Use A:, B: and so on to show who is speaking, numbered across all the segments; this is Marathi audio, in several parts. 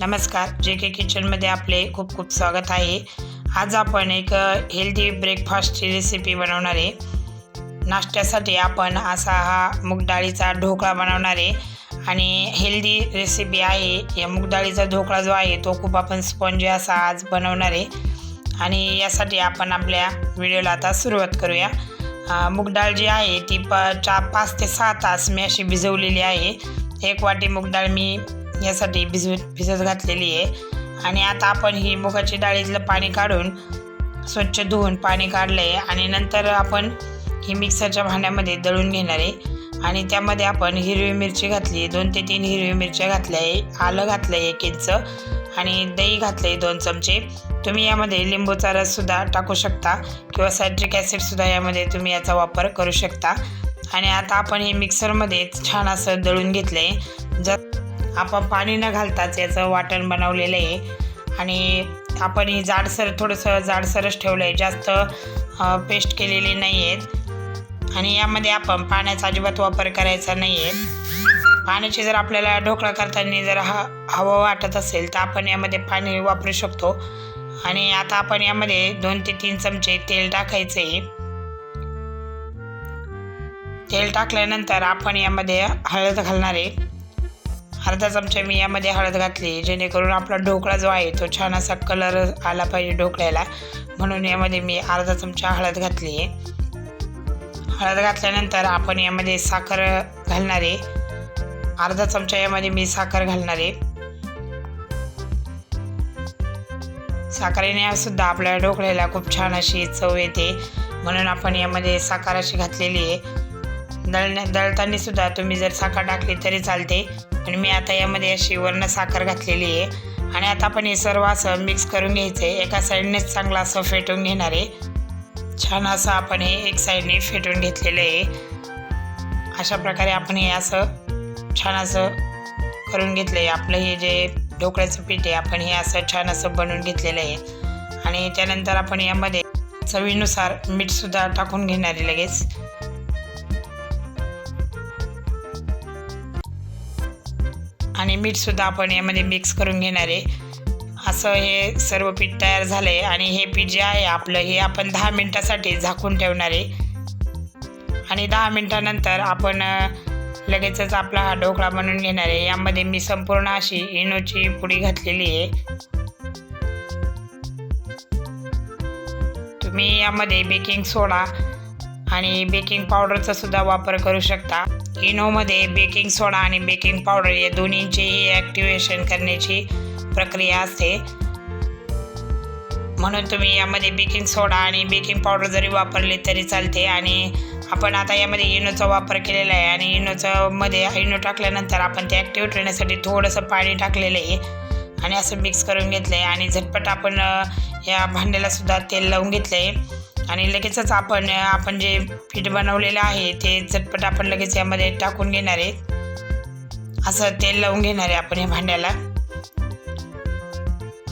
A: नमस्कार जे के किचनमध्ये आपले खूप खूप स्वागत आहे. आज आपण एक हेल्दी ब्रेकफास्टची रेसिपी बनवणार आहे. नाश्त्यासाठी आपण असा हा मुगडाळीचा ढोकळा बनवणार आहे. आणि हेल्दी रेसिपी आहे या मुगडाळीचा ढोकळा जो आहे तो खूप आपण स्पॉन्जी असा आज बनवणार आहे. आणि यासाठी आपण आपल्या व्हिडिओला आता सुरुवात करूया. मुगडाळ जी आहे ती प चार पाच ते सहा तास मी अशी भिजवलेली आहे. एक वाटी मुगडाळ मी यासाठी भिजवत भिजत घातलेली आहे. आणि आता आपण ही मुगाची डाळीतलं पाणी काढून स्वच्छ धुवून पाणी काढलं आहे आणि नंतर आपण ही मिक्सरच्या भांड्यामध्ये दळून घेणार आहे. आणि त्यामध्ये आपण हिरवी मिरची घातली दोन ते तीन हिरवी मिरच्या घातल्या आहे. आलं घातलं आहे एक इंच. आणि दही घातलं आहे दोन चमचे. तुम्ही यामध्ये लिंबूचा रससुद्धा टाकू शकता. किंवा सायट्रिक ॲसिडसुद्धा यामध्ये तुम्ही याचा वापर करू शकता. आणि आता आपण हे मिक्सरमध्ये छान असं दळून घेतलं आहे जर आपण पाणी न घालताच याचं वाटण बनवलेलं आहे. आणि आपण ही जाडसर थोडंसं जाडसरच ठेवलं आहे. जास्त पेस्ट केलेली नाही आहेत. आणि यामध्ये आपण पाण्याचा अजिबात वापर करायचा नाही आहे. पाण्याची जर आपल्याला ढोकळा करताना जर ह हवं वाटत असेल तर आपण यामध्ये पाणी वापरू शकतो. आणि आता आपण यामध्ये दोन ते तीन चमचे तेल टाकायचे तेल टाकल्यानंतर आपण यामध्ये हळद घालणार आहे. अर्धा चमचा मी यामध्ये हळद घातली जेणेकरून आपला ढोकळा जो आहे तो छान असा कलर आला पाहिजे ढोकळ्याला. म्हणून यामध्ये मी अर्धा चमचा हळद घातली. आहे हळद घातल्यानंतर आपण यामध्ये साखर घालणार आहे. अर्धा चमचा यामध्ये मी साखर घालणार आहे. साखरेने सुद्धा आपल्या ढोकळ्याला खूप छान अशी चव येते. म्हणून आपण यामध्ये साखर अशी घातलेली आहे. दळण्या दळताना सुद्धा तुम्ही जर साखर टाकली तरी चालते. पण मी आता यामध्ये अशी वर्ण साखर घातलेली आहे. आणि आता आपण हे सर्व असं मिक्स करून घ्यायचं आहे. एका साईडनेच चांगलं असं फेटून घेणार आहे. छान असं आपण हे एक साईडने फेटून घेतलेलं आहे. अशा प्रकारे आपण हे असं छान असं करून घेतलं आहे आपलं हे जे ढोकळ्याचं पीठ आहे आपण हे असं छान असं बनवून घेतलेलं आहे. आणि त्यानंतर आपण यामध्ये चवीनुसार मीठसुद्धा टाकून घेणार आहे लगेच. आणि मीठसुद्धा आपण यामध्ये मिक्स करून घेणार आहे. असं हे सर्व पीठ तयार झालं आहे आणि हे पीठ जे आहे आपलं हे आपण दहा मिनटासाठी झाकून ठेवणार आहे. आणि दहा मिनटानंतर आपण लगेचच आपला हा ढोकळा बनवून घेणार आहे. यामध्ये मी संपूर्ण अशी इनोची पुडी घातलेली आहे. तुम्ही यामध्ये बेकिंग सोडा आणि बेकिंग पावडरचा सुद्धा वापर करू शकता. इनोमध्ये बेकिंग सोडा आणि बेकिंग पावडर या दोन्हींचेही ॲक्टिवेशन करण्याची प्रक्रिया असते. म्हणून तुम्ही यामध्ये बेकिंग सोडा आणि बेकिंग पावडर जरी वापरले तरी चालते आणि आपण आता यामध्ये इनोचा वापर केलेला आहे आणि इनोचं मध्ये इनो टाकल्यानंतर आपण ते ॲक्टिवेट होण्यासाठी थोडंसं पाणी टाकलेलं आहे. आणि असं मिक्स करून घेतलं आहे आणि झटपट आपण या भांड्यालासुद्धा तेल लावून घेतलं आहे आणि लगेचच आपण आपण जे पीठ बनवलेलं आहे ते चटपट आपण लगेच यामध्ये टाकून घेणार आहे. असं तेल लावून घेणार आहे आपण या भांड्याला.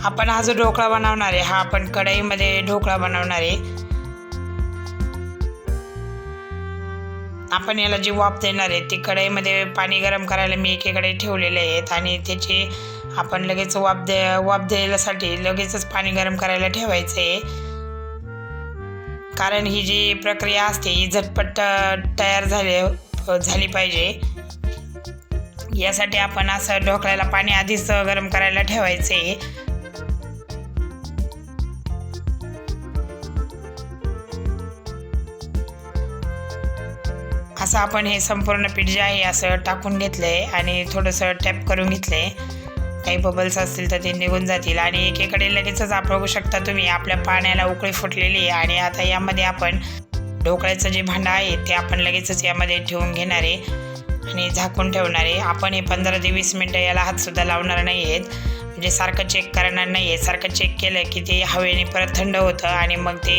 A: आपण हा जो ढोकळा बनवणार आहे हा आपण कढईमध्ये ढोकळा बनवणार आहे. आपण याला जी वाफ देणार आहे ती कढईमध्ये पाणी गरम करायला मी एकीकडे ठेवलेले आहेत आणि त्याची आपण लगेच वाफ दे वाफ द्यायलासाठी लगेचच पाणी गरम करायला ठेवायचं आहे. कारण ही जी प्रक्रिया असते ही झटपट तयार झाली झाली पाहिजे. यासाठी आपण असं ढोकळ्याला पाणी आधीच गरम करायला ठेवायचं. आहे असं आपण हे संपूर्ण पीठ जे आहे असं टाकून घेतलं आहे आणि थोडंसं टॅप करून घेतलं आहे काही बबल्स असतील तर ते निघून जातील. आणि एकीकडे लगेचच आप बघू शकता तुम्ही. आपल्या पाण्याला उकळी फुटलेली आहे. आणि आता यामध्ये आपण ढोकळ्याचं जे भांडं आहे ते आपण लगेचच यामध्ये ठेवून घेणार आहे. आणि झाकून ठेवणार आहे. आपण हे पंधरा ते वीस मिनटं याला हातसुद्धा लावणार नाही आहेत म्हणजे सारखं चेक करणार नाही आहे सारखं चेक केलं की ते हवेने परत थंड होतं आणि मग ते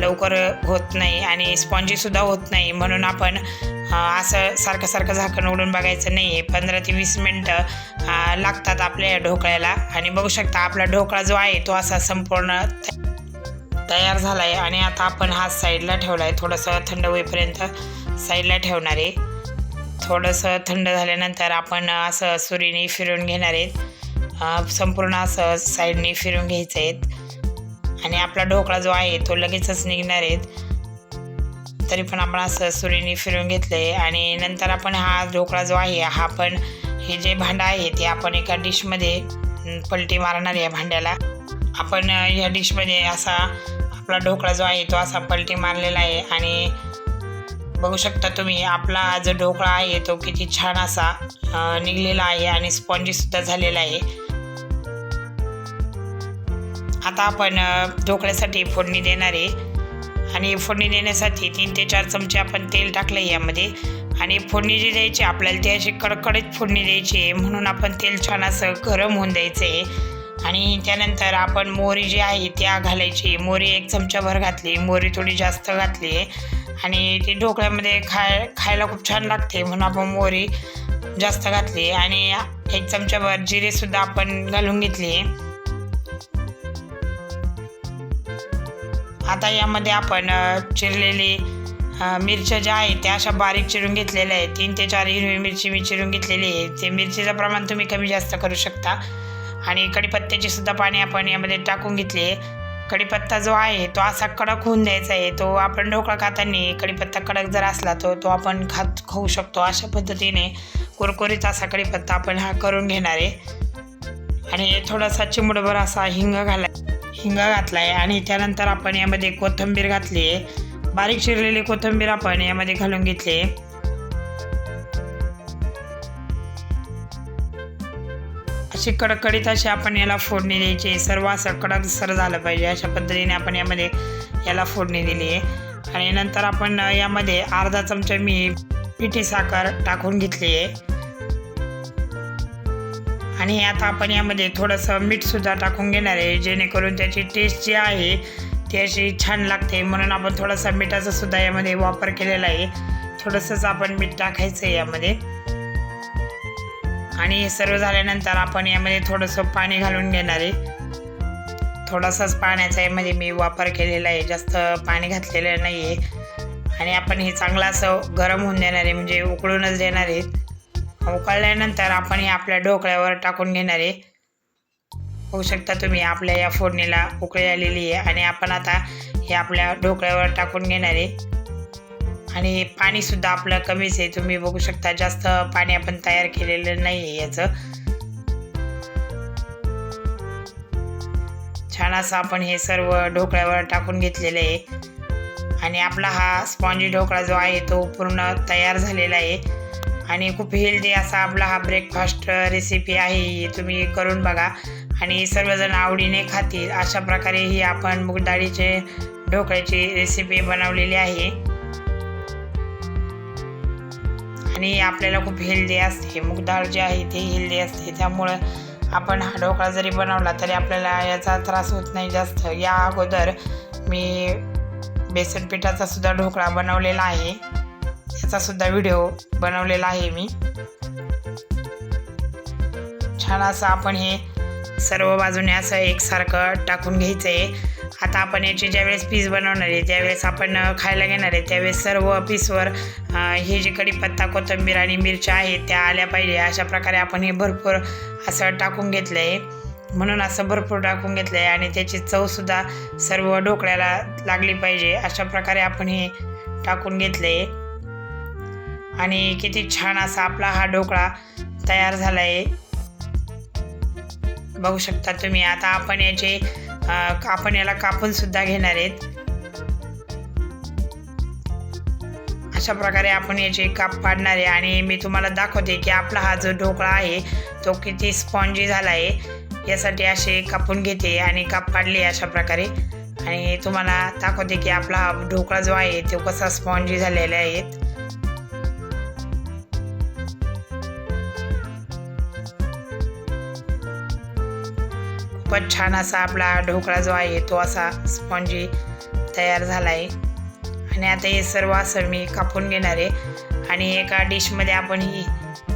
A: लवकर होत नाही आणि स्पॉन्जीसुद्धा होत नाही. म्हणून आपण असं सारखं सारखं झाकण उघडून बघायचं नाही आहे पंधरा ते वीस मिनटं लागतात आपल्या या ढोकळ्याला. आणि बघू शकता आपला ढोकळा जो आहे तो असा संपूर्ण तयार झाला आहे आणि आता आपण हा साईडला ठेवला आहे थोडंसं थंड होईपर्यंत साईडला ठेवणार आहे. थोडंसं थंड झाल्यानंतर आपण असं सुरीने फिरून घेणार आहेत संपूर्ण असं साईडने फिरून घ्यायचं आहेत आणि आपला ढोकळा जो आहे तो लगेचच निघणार आहेत. तरी पण आपण असं सुरीने फिरून घेतलं. आहे आणि नंतर आपण हा ढोकळा जो आहे हा पण हे जे भांडं आहे ते आपण एका डिशमध्ये पलटी मारणार आहे या भांड्याला. आपण या डिशमध्ये असा आपला ढोकळा जो आहे तो असा पलटी मारलेला आहे. आणि बघू शकता तुम्ही आपला जो ढोकळा आहे तो किती छान असा निघलेला आहे. आणि स्पॉन्जीसुद्धा झालेला आहे. आता आपण ढोकळ्यासाठी फोडणी देणार आहे. आणि फोडणी देण्यासाठी तीन ते चार चमचे आपण तेल टाकलं आहे यामध्ये. आणि फोडणी जी द्यायची आपल्याला ती अशी कडकडीत फोडणी द्यायची आहे. म्हणून आपण तेल छान असं गरम होऊन द्यायचं आहे. आणि त्यानंतर आपण मोहरी जी आहे त्या घालायची मोहरी एक चमचाभर घातली मोहरी थोडी जास्त घातली आहे. आणि ती ढोकळ्यामध्ये खाय खायला खूप छान लागते. म्हणून आपण मोहरी जास्त घातली आणि एक चमचाभर जिरेसुद्धा आपण घालून घेतली आहे. आता यामध्ये आपण चिरलेली मिरच्या ज्या आहेत त्या अशा बारीक चिरून घेतलेल्या आहेत. तीन ते चार हिरवी मिरची मी चिरून घेतलेली आहे. ते मिरचीचं प्रमाण तुम्ही कमी जास्त करू शकता. आणि कढीपत्त्याची सुद्धा पाणी आपण यामध्ये टाकून घेतली आहे. कढीपत्ता जो आहे तो असा कडक होऊन द्यायचा आहे. तो आपण ढोकळा खाताना कढीपत्ता कडक जर असला तो तो आपण खात खाऊ शकतो अशा पद्धतीने. कुरकुरीत असा कढीपत्ता आपण हा करून घेणार आहे. आणि थोडासा चिमडभर असा हिंग घालायचा. हिंगा घातला आहे आणि त्यानंतर आपण यामध्ये कोथिंबीर घातली. आहे बारीक शिरलेली कोथिंबीर आपण यामध्ये घालून घेतली. अशी कडकडीत अशी आपण याला फोडणी द्यायची. सर्व असं कडक सर झालं पाहिजे. अशा पद्धतीने आपण यामध्ये याला फोडणी दिली. आहे आणि नंतर आपण यामध्ये अर्धा चमचा मी पिठी साखर टाकून घेतली. आहे आणि आता आपण यामध्ये थोडंसं मीठसुद्धा टाकून घेणार आहे जेणेकरून त्याची टेस्ट जी आहे ती अशी छान लागते. म्हणून आपण थोडासा मिठाचा सुद्धा यामध्ये वापर केलेला आहे. थोडंसंच आपण मीठ टाकायचं आहे यामध्ये. आणि हे सर्व झाल्यानंतर आपण यामध्ये थोडंसं पाणी घालून घेणार आहे. थोडासाच पाण्याचा यामध्ये मी वापर केलेला आहे. जास्त पाणी घातलेलं नाही आहे आणि आपण हे चांगलं असं गरम होऊन देणार आहे म्हणजे उकळूनच देणार आहे. उकळल्यानंतर आपण हे आपल्या ढोकळ्यावर टाकून घेणार आहे. होऊ शकता तुम्ही आपल्या या फोडणीला उकळी आलेली आहे आणि आपण आता हे आपल्या ढोकळ्यावर टाकून घेणार आहे. आणि पाणीसुद्धा आपलं कमीच आहे. तुम्ही बघू शकता जास्त पाणी आपण तयार केलेलं नाही आहे याचं. छान असं आपण हे सर्व ढोकळ्यावर टाकून घेतलेलं आहे. आणि आपला हा स्पॉन्जी ढोकळा जो आहे तो पूर्ण तयार झालेला आहे. आणि खूप हेल्दी असा आपला हा ब्रेकफास्ट रेसिपी आहे तुम्ही करून बघा. आणि सर्वजण आवडीने खातील अशा प्रकारे ही आपण मुगडाळीचे ढोकळ्याची रेसिपी बनवलेली आहे. आणि आपल्याला खूप हेल्दी असते मूगडाळ जी आहे ती हेल्दी असते. त्यामुळं आपण हा ढोकळा जरी बनवला तरी आपल्याला याचा त्रास होत नाही जास्त. या अगोदर मी बेसन पिठाचा सुद्धा ढोकळा बनवलेला आहे. ह्याचा सुद्धा व्हिडिओ बनवलेला आहे मी. छान असं आपण हे सर्व बाजूने असं एकसारखं टाकून घ्यायचं आहे आता आपण याचे ज्यावेळेस पीस बनवणार आहे त्यावेळेस आपण खायला घेणार आहे त्यावेळेस सर्व पीसवर हे जे कढीपत्ता कोथिंबीर आणि मिरच्या आहेत त्या आल्या पाहिजे. अशा प्रकारे आपण हे भरपूर असं टाकून घेतलं आहे म्हणून असं भरपूर टाकून घेतलं आहे आणि त्याची चवसुद्धा सर्व ढोकळ्याला लागली पाहिजे. अशा प्रकारे आपण हे टाकून घेतलं आहे आणि किती छान असा आपला हा ढोकळा तयार झाला आहे बघू शकता तुम्ही आता आपण याचे आपण याला कापून सुद्धा घेणार आहेत. अशा प्रकारे आपण याचे काप पाडणार आहे आणि मी तुम्हाला दाखवते की आपला हा जो ढोकळा आहे तो किती स्पॉन्जी झाला आहे यासाठी असे कापून घेते आणि काप पाडले अशा प्रकारे. आणि तुम्हाला दाखवते की आपला हा ढोकळा जो आहे तो कसा स्पॉन्जी झालेला आहे. खूपच छान असा आपला ढोकळा जो आहे तो असा स्पॉन्जी तयार झाला आहे आणि आता हे सर्व असं मी कापून घेणार आहे. आणि एका डिशमध्ये आपण ही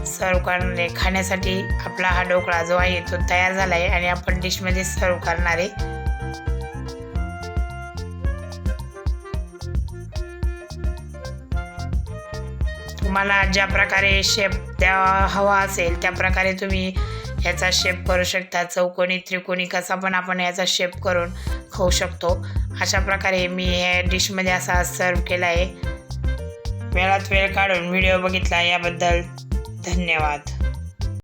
A: सर्व करणार आहे. खाण्यासाठी आपला हा ढोकळा जो आहे तो तयार झाला आहे आणि आपण डिशमध्ये सर्व करणार आहे. तुम्हाला ज्या प्रकारे शेप द्या हवा असेल त्या प्रकारे तुम्ही याचा शेप करू शकता. चौकोनी त्रिकोणी कसा पण आपण याचा शेप करून खाऊ शकतो. अशा प्रकारे मी ह्या डिशमध्ये असा सर्व केला आहे वेळात वेळ काढून व्हिडिओ बघितला. याबद्दल धन्यवाद.